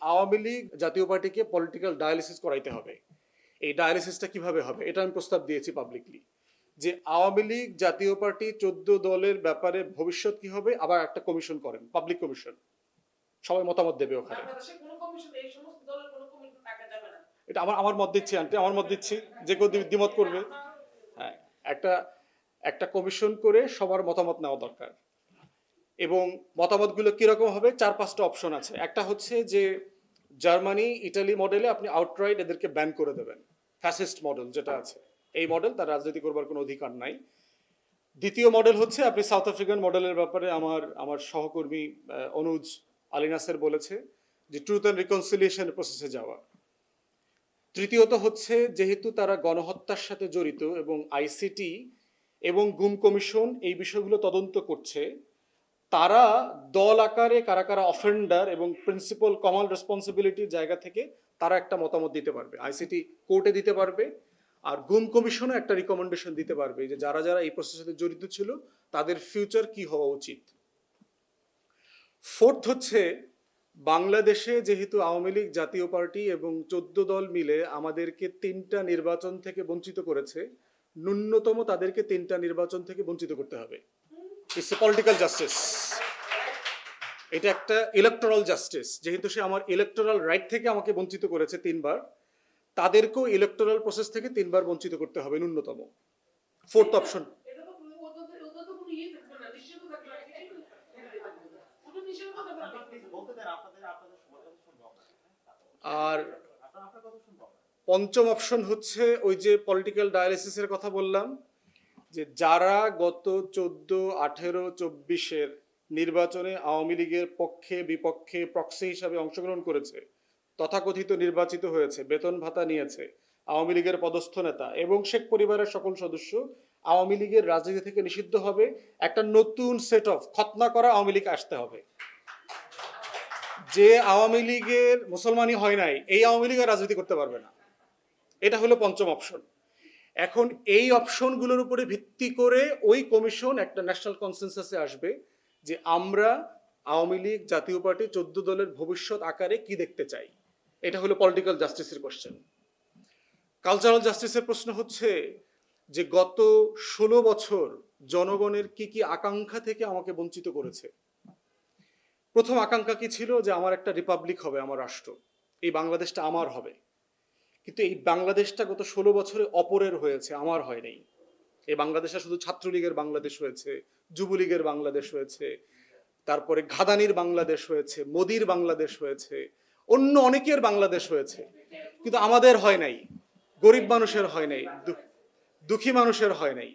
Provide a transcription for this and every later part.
আওয়ামী লীগ জাতীয় পার্টিকে political dialysis করাইতে হবে। এই ডায়ালিসিসটা কীভাবে হবে? এটা আমি প্রস্তাব দিয়েছি পাবলিকলি যে আওয়ামী লীগ জাতীয় পার্টি চোদ্দ দলের ব্যাপারে ভবিষ্যৎ কি হবে? আবার একটা কমিশন করেন পাবলিক কমিশন সবাই মতামত দেবে ওখানে। এটা আমার আমার মত দিচ্ছি আন্টি আমার মত দিচ্ছি। যে কেউ দ্বি- দ্বিমত করবে। হ্যাঁ একটা একটা কমিশন করে সবার মতামত নেওয়া দরকার। এবং মতামতগুলো কীরকম হবে? চার পাঁচটা অপশন আছে। একটা হচ্ছে যে, জার্মানি, ইটালি মডেলে আপনি আউটরাইট এদেরকে ব্যান করে দেবেন। ফ্যাসিস্ট মডেল যেটা আছে। এই মডেল তার রাজনীতি করবার কোনো অধিকার নাই। দ্বিতীয় মডেল হচ্ছে, আপনি সাউথ আফ্রিকান মডেলের ব্যাপারে আমার আমার সহকর্মী অনুজ আলিনাসের বলেছে যে ট্রুথ অ্যান্ড রিকনসিলিয়েশনের প্রসেসে যাওয়া। তৃতীয়ত হচ্ছে, যেহেতু তারা গণহত্যার সাথে জড়িত এবং আইসিটি এবং গুম কমিশন এই বিষয়গুলো তদন্ত করছে তারা দল আকারে, কারা কারা অফেন্ডার এবং প্রিন্সিপাল কমন রেসপন্সিবিলিটির জায়গা থেকে তারা একটা মতামত দিতে পারবে। আইসিটি কোর্টে দিতে পারবে আর গুম কমিশনও একটা রিকমেন্ডেশন দিতে পারবে যে যারা যারা এই প্রসেসের সাথে জড়িত ছিল তাদের ফিউচার কি হওয়া উচিত। ফোর্থ হচ্ছে বাংলাদেশে যেহেতু আওয়ামী লীগ জাতীয় পার্টি এবং চোদ্দ দল মিলে আমাদেরকে তিনটা নির্বাচন থেকে বঞ্চিত করেছে, ন্যূনতম তাদেরকে তিনটা নির্বাচন থেকে বঞ্চিত করতে হবে। ইটস এ পলিটিক্যাল জাস্টিস এটা একটা ইলেকটোরাল জাস্টিস যেহেতু সে আমার ইলেকটোরাল রাইট থেকে আমাকে বঞ্চিত করেছে তিনবার, তাদেরকেও ইলেকটোরাল প্রসেস থেকে তিনবার বঞ্চিত করতে হবে ন্যূনতম। ফোর্থ অপশন আর পঞ্চম অপশন হচ্ছে ওই যে পলিটিক্যাল ডায়ালিসিসের কথা বললাম। যে যারা গত চোদ্দ, আঠেরো, চব্বিশের নির্বাচনে আওয়ামী লীগের পক্ষে, বিপক্ষে প্রক্সি হিসাবে অংশগ্রহণ করেছে, তথাকথিত নির্বাচিত হয়েছে, বেতন ভাতা নিয়েছে আওয়ামী লীগের পদস্থ নেতা এবং শেখ পরিবারের সকল সদস্য আওয়ামী লীগের রাজনীতি থেকে নিষিদ্ধ হবে, একটা নতুন সেট অফ খতনা করা আওয়ামী লীগ আসতে হবে। যে আওয়ামী লীগের মুসলমানই হয় নাই, এই আওয়ামী লীগের রাজনীতি করতে পারবে না। এটা হলো পঞ্চম অপশন এখন এই অপশনগুলোর উপরে ভিত্তি করে ওই কমিশন একটা ন্যাশনাল কনসেনসাসে আসবে যে আমরা আওয়ামী লীগ, জাতীয় পার্টি, চোদ্দ দলের ভবিষ্যৎ আকারে কি দেখতে চাই। এটা হলো পলিটিক্যাল জাস্টিসের কোশ্চেন কালচারাল জাস্টিসের প্রশ্ন হচ্ছে যে গত ষোলো বছর জনগণের কি কি আকাঙ্ক্ষা থেকে আমাকে বঞ্চিত করেছে? প্রথম আকাঙ্ক্ষা কি ছিল? যে আমার একটা রিপাবলিক হবে, আমার রাষ্ট্র। এই বাংলাদেশটা আমার হবে। কিন্তু এই বাংলাদেশটা গত ষোলো বছরে অপরের হয়েছে, আমার হয় নাই। এই বাংলাদেশটা শুধু ছাত্রলীগের বাংলাদেশ হয়েছে, যুবলীগের বাংলাদেশ হয়েছে, তারপরে ঘাদানির বাংলাদেশ হয়েছে, মোদির বাংলাদেশ হয়েছে, অন্য অনেকের বাংলাদেশ হয়েছে, কিন্তু আমাদের হয় নাই, গরিব মানুষের হয় নাই দুঃখী মানুষের হয় নাই।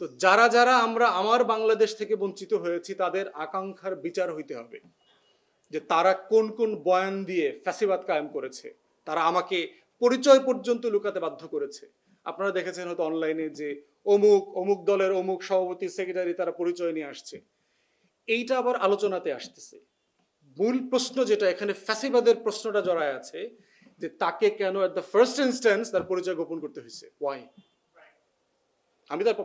তো যারা যারা আমরা আমার বাংলাদেশ থেকে বঞ্চিত হয়েছি, তাদের আকাঙ্ক্ষার বিচার হইতে হবে, যে তারা কোন কোন বয়ান দিয়ে ফ্যাসিবাদ কায়েম করেছে, তারা আমাকে পরিচয় পর্যন্ত লুকাতে বাধ্য করেছে। আপনারা দেখেছেন হয়তো অনলাইনে যে অমুক অমুক দলের অমুক সভাপতি সেক্রেটারি তারা পরিচয় নিয়ে আসছে। এইটা আবার আলোচনাতে আসতেছে। মূল প্রশ্ন যেটা, এখানে ফ্যাসিবাদের প্রশ্নটা জড়ায় আছে যে তাকে কেন এট দ্য ফার্স্ট ইনস্ট্যান্স তার পরিচয় গোপন করতে হয়েছে? ওয়াই আমি তার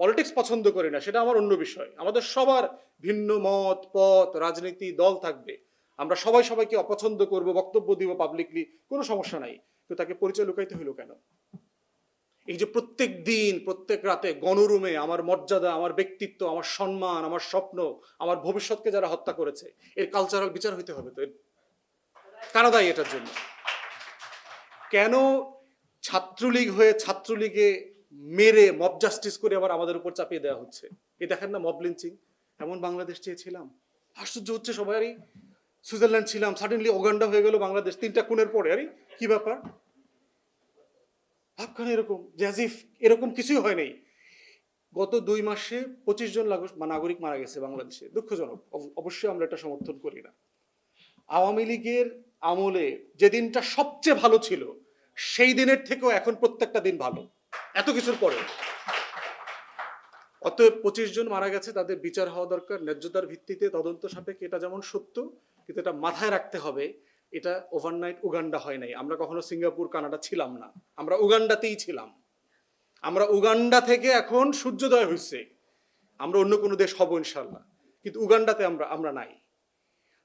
পলিটিক্স পছন্দ করি না, সেটা আমার অন্য বিষয়। আমাদের সবার ভিন্ন মত, পথ, রাজনীতি, দল থাকবে। আমরা সবাই সবাইকে অপছন্দ করব, বক্তব্য দিব পাবলিকলি কোনো সমস্যা নাই। তো তাকে পরিচয় লুকাইতে হইল কেন? এই যে প্রত্যেক দিন, প্রত্যেক রাতে গণরুমে আমার মর্যাদা, আমার ব্যক্তিত্ব, আমার সম্মান, আমার স্বপ্ন, আমার ভবিষ্যৎকে যারা হত্যা করেছে, এর কালচারাল বিচার হইতে হবে তো কারা দায়ী এটার জন্য? কেন ছাত্রলীগ হয়ে ছাত্রলীগে মেরে মব জাস্টিস করে আবার আমাদের উপর চাপিয়ে দেওয়া হচ্ছে? এই দেখেন না মব লিঞ্চিং এমন বাংলাদেশ চেয়েছিলাম। আশ্চর্য হচ্ছে সবারই সুইজারল্যান্ড ছিলাম সাডেনলি ওগান্ডা হয়ে গেল বাংলাদেশ, তিনটা খুনের পরে, আরে কি ব্যাপার? ভাবখান এরকম জ্যাজিফ এরকম কিছুই হয় নাই। গত দুই মাসে পঁচিশ জন নাগরিক মারা গেছে বাংলাদেশে, দুঃখজনক। অবশ্যই আমরা এটা সমর্থন করি না। আওয়ামী লীগের আমলে যে দিনটা সবচেয়ে ভালো ছিল, সেই দিনের থেকেও এখন প্রত্যেকটা দিন ভালো, এত কিছুর পরে অতএব পঁচিশ জন মারা গেছে, তাদের বিচার হওয়া দরকার। ন্যায্যতার ভিত্তিতে তদন্ত সাপেক্ষে এটা যেমন সত্য, কিন্তু এটা মাথায় রাখতে হবে এটা ওভারনাইট উগান্ডা হয় নাই। আমরা কখনো সিঙ্গাপুর, কানাডা ছিলাম না। আমরা উগান্ডাতেই ছিলাম। আমরা উগান্ডা থেকে এখন সূর্যোদয় হয়েছে আমরা অন্য কোনো দেশ হব ইনশাল্লাহ কিন্তু উগান্ডাতে আমরা আমরা নাই।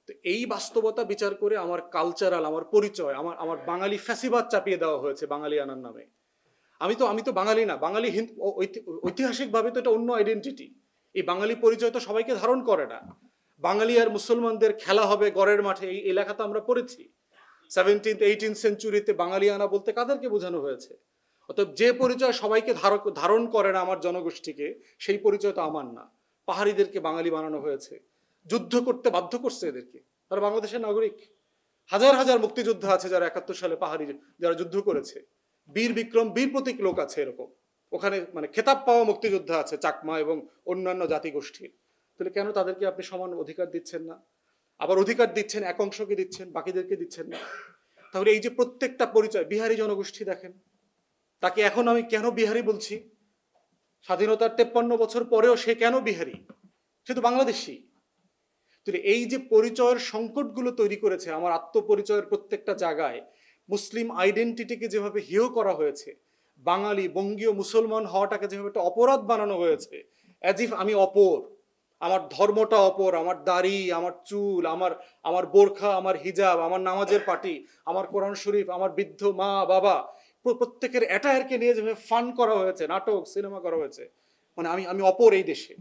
তো এই বাস্তবতা বিচার করে আমার কালচারাল আমার পরিচয়, আমার আমার বাঙালি ফ্যাসিবাদ চাপিয়ে দেওয়া হয়েছে বাঙালি আনার নামে। আমি তো আমি তো বাঙালি না। বাঙালি হিন্দ ঐতিহাসিকভাবে তো এটা অন্য আইডেন্টিটি এই বাঙালি পরিচয় তো সবাইকে ধারণ করে না। বাঙালি আর মুসলমানদের খেলা হবে গড়ের মাঠে, এই এলাকা তো আমরা পড়েছি। সেভেন্টিন্থ এইটিন সেঞ্চুরিতে বাঙালি আনা বলতে কাদেরকে বোঝানো হয়েছে? অতএব যে পরিচয় সবাইকে ধারণ করে না আমার জনগোষ্ঠীকে, সেই পরিচয় তো আমার না। পাহাড়িদেরকে বাঙালি বানানো হয়েছে। যুদ্ধ করতে বাধ্য করছে এদেরকে। তারা বাংলাদেশের নাগরিক। হাজার হাজার মুক্তিযোদ্ধা আছে যারা একাত্তর সালে পাহাড়ি, যারা যুদ্ধ করেছে। বীর বিক্রম, বীর প্রতীক লোক আছে এরকম। ওখানে মানে খেতাব পাওয়া মুক্তিযোদ্ধা আছে চাকমা এবং অন্যান্য জাতিগোষ্ঠীর। তাহলে কেন তাদেরকে আপনি সমান অধিকার দিচ্ছেন না? আবার অধিকার দিচ্ছেন, এক অংশকে দিচ্ছেন, বাকিদেরকে দিচ্ছেন না। তাহলে এই যে প্রত্যেকটা পরিচয়, বিহারি জনগোষ্ঠী দেখেন, তাকে এখন আমি কেন বিহারি বলছি? স্বাধীনতার তেপ্পান্ন বছর পরেও সে কেন বিহারি? সে তো বাংলাদেশি। তাহলে এই যে পরিচয়ের সংকটগুলো তৈরি করেছে, আমার আত্মপরিচয়ের প্রত্যেকটা জায়গায়, মুসলিম আইডেন্টিটিকে যেভাবে হেয় করা হয়েছে, বাঙালি, বঙ্গীয়, মুসলমান হওয়াটাকে যেভাবে একটা অপরাধ বানানো হয়েছে অ্যাজ ইফ আমি অপর। আমার ধর্মটা অপর, আমার দাড়ি, আমার চুল, আমার আমার বোরখা, আমার হিজাব, আমার নামাজের পাটি, আমার কোরআন শরীফ, আমার বৃদ্ধ মা, বাবা প্রত্যেকের অ্যাটায়ারকে নিয়ে যেভাবে ফান করা হয়েছে, নাটক সিনেমা করা হয়েছে মানে আমি আমি অপর এই দেশে।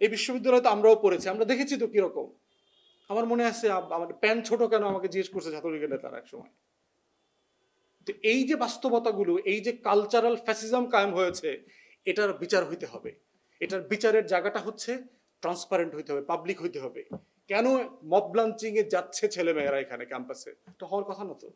এই বিশ্ববিদ্যালয়ে তো আমরাও পড়েছি, আমরা দেখেছি তো কীরকম। আমার মনে আছে আমার প্যান ছোট কেন আমাকে জিজ্ঞেস করছে ছাত্রলীগের নেতারা এক সময়। তো এই যে বাস্তবতাগুলো, এই যে কালচারাল ফ্যাসিজম কায়েম হয়েছে, এটার বিচার হইতে হবে। এটার বিচারের জায়গাটা হচ্ছে ট্রান্সপারেন্ট হইতে হবে পাবলিক হইতে হবে। কেন মব লাঞ্চিং এ যাচ্ছে ছেলেমেয়েরা এখানে ক্যাম্পাসে তো হওয়ার কথা না তো।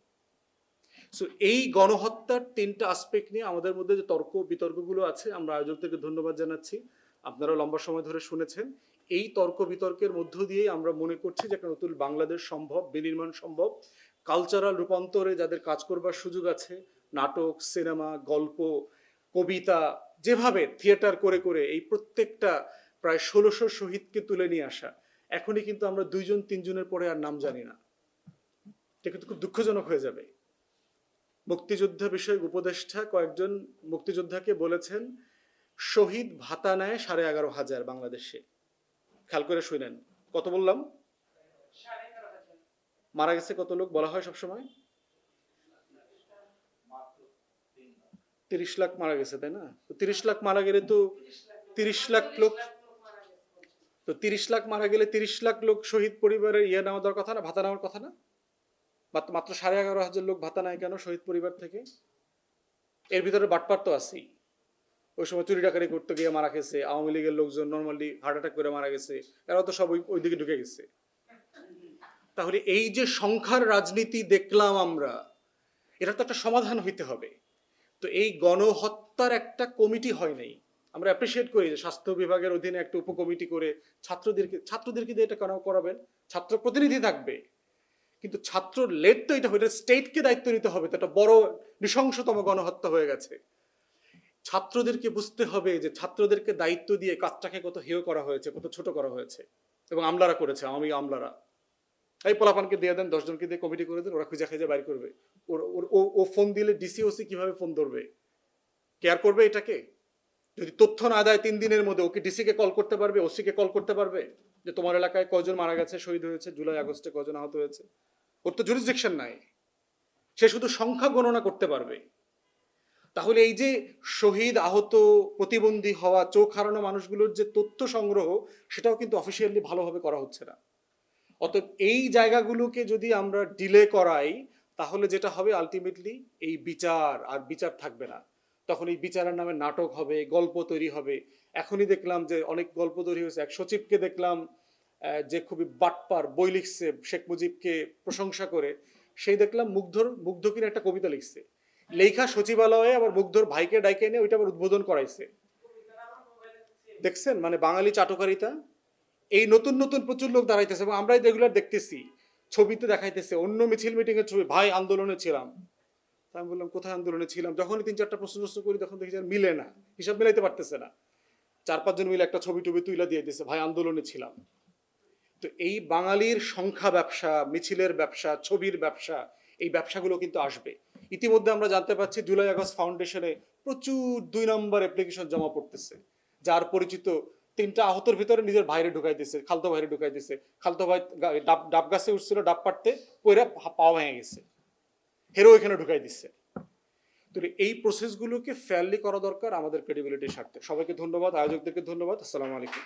সো এই গণহত্যার তিনটা আসপেক্ট নিয়ে আমাদের মধ্যে যে তর্ক বিতর্কগুলো আছে, আমরা আয়োজকদেরকে ধন্যবাদ জানাচ্ছি। আপনারা লম্বা সময় ধরে শুনেছেন। এই তর্ক বিতর্কের মধ্য দিয়েই আমরা মনে করছি যে একটা নতুন বাংলাদেশ সম্ভব, বিনির্মাণ সম্ভব। কালচারাল রূপান্তরে যাদের কাজ করবার সুযোগ আছে, নাটক সিনেমা গল্প, কবিতা যেভাবে থিয়েটার করে করে এই প্রত্যেকটা প্রায় ষোলোশো শহীদকে তুলে নিয়ে আসা এখনই কিন্তু আমরা দুইজন তিনজনের পরে আর নাম জানি না। এটা কিন্তু খুব দুঃখজনক হয়ে যাবে। মুক্তিযোদ্ধা বিষয়ক উপদেষ্টা কয়েকজন মুক্তিযোদ্ধাকে বলেছেন শহীদ ভাতা নেয় সাড়ে এগারো হাজার বাংলাদেশে। খেয়াল করে শুনেন। কত বললাম? মারা গেছে কত লোক বলা হয় সবসময়? তিরিশ লাখ মারা গেছে, তাই না? তো তিরিশ লাখ মারা গেলে তো তিরিশ লাখ লোক। তো তিরিশ লাখ মারা গেলে তিরিশ লাখ লোক শহীদ পরিবারের ইয়ে নেওয়া দেওয়ার কথা না, ভাতা নেওয়ার কথা না? মাত্র সাড়ে এগারো হাজার লোক ভাতা নেয় কেন শহীদ পরিবার থেকে? এর ভিতরে বাটপার তো আছেই। ওই সময় চুরি ডাকারি করতে গিয়ে মারা গেছে, আওয়ামী লীগের লোকজন নর্মালি হার্ট অ্যাটাক করে মারা গেছে, এরা তো সব ওই- ওইদিকে ঢুকে গেছে। তাহলে এই যে সংখ্যার রাজনীতি দেখলাম আমরা এটা তো একটা সমাধান হইতে হবে। তো এই গণহত্যার একটা কমিটি হয় নাই। আমরা অ্যাপ্রিসিয়েট করি যে স্বাস্থ্য বিভাগের অধীনে একটা উপকমিটি করে ছাত্রদেরকে ছাত্রদেরকে দিয়ে এটা কেন করাবেন, ছাত্র প্রতিনিধি থাকবে। কিন্তু ছাত্র লেট তো এটা হইলে স্টেটকে দায়িত্ব নিতে হবে, তো একটা বড় নৃশংসতম গণহত্যা হয়ে গেছে। ছাত্রদেরকে বুঝতে হবে যে ছাত্রদেরকে দায়িত্ব দিয়ে কাজটাকে কত হেয় করা হয়েছে, কত ছোট করা হয়েছে, এবং আমলারা করেছে, আমি আমলারা। এই পোলাপানকে দিয়ে দেন, দশজনকে দিয়ে কমিটি করে দেন, ওরা খুঁজে খুঁজে বাইর করবে। ও ফোন দিলে ডিসিওসি কীভাবে ফোন ধরবে? কেয়ার করবে এটাকে? যদি তথ্য না দেয় তিন দিনের মধ্যে ওকে ডিসিকে কল করতে পারবে? ওসিকে কল করতে পারবে? যে তোমার এলাকায় কয়জন মারা গেছে, শহীদ হয়েছে, জুলাই, আগস্টে কয়জন আহত হয়েছে? ওর তো জুরিসডিকশন নাই। সে শুধু সংখ্যা গণনা করতে পারবে। তাহলে এই যে শহীদ, আহত, প্রতিবন্ধী হওয়া, চোখ হারানো মানুষগুলোর যে তথ্য সংগ্রহ, সেটাও কিন্তু অফিসিয়ালি ভালোভাবে করা হচ্ছে না। অতএব এই জায়গাগুলোকে যদি আমরা ডিলে করাই তাহলে যেটা হবে আলটিমেটলি এই বিচার আর বিচার থাকবে না। তখন এই বিচারের নামে নাটক হবে, গল্প তৈরি হবে। এখনই দেখলাম যে অনেক গল্প তৈরি হয়েছে। এক সচিবকে দেখলাম যে খুবই বাটপার, বই লিখছে, শেখ মুজিবকে প্রশংসা করে। সেই দেখলাম মুগ্ধর, মুগ্ধ কিনা একটা কবিতা লিখছে। লেখা সচিবালয়ে আবার মুগ্ধর ভাইকে ডাইকে এনে ওইটা আবার উদ্বোধন করাইছে। দেখছেন? মানে বাঙালি চাটকারিতা। এই নতুন নতুন প্রচুর লোক দাঁড়াইতেছে এবং আমরাই রেগুলার দেখতেছি। ছবিতে দেখাইতেছে, অন্য মিছিল মিটিং এর ছবি, ভাই আন্দোলনে ছিলাম। আমি বললাম, কোথায় আন্দোলনে ছিলাম? যখনই তিন চারটা প্রশ্ন প্রশ্ন করি, তখন দেখি মিলে না, হিসাব মিলাইতে পারতেছে না। চার পাঁচজন মিলে একটা ছবি টবি তুইলা দিয়ে দিচ্ছে ভাই আন্দোলনে ছিলাম। তো এই বাঙালির সংখ্যা ব্যবসা, মিছিলের ব্যবসা, ছবির ব্যবসা, এই ব্যবসাগুলো কিন্তু আসবে। ইতিমধ্যে আমরা জানতে পারছি জুলাই আগস্ট ফাউন্ডেশনে প্রচুর দুই নম্বর অ্যাপ্লিকেশন জমা পড়তেছে, যার পরিচিত তিনটা আহতর ভিতরে নিজের ভাইরে ঢুকাই দিছে, খালতো ভাইরে ঢুকাই দিছে। খালতো ভাই ডাব ডাব গাছে উঠছিল, ডাব পাড়তে পয়রা পাওয়া ভেঙে গেছে। হেরো এখানে ঢুকাই দিচ্ছে তো এই প্রসেসগুলোকে ফেয়ারলি করা দরকার আমাদের ক্রেডিবিলিটির স্বার্থে। সবাইকে ধন্যবাদ, আয়োজকদেরকে ধন্যবাদ, আসসালামু আলাইকুম।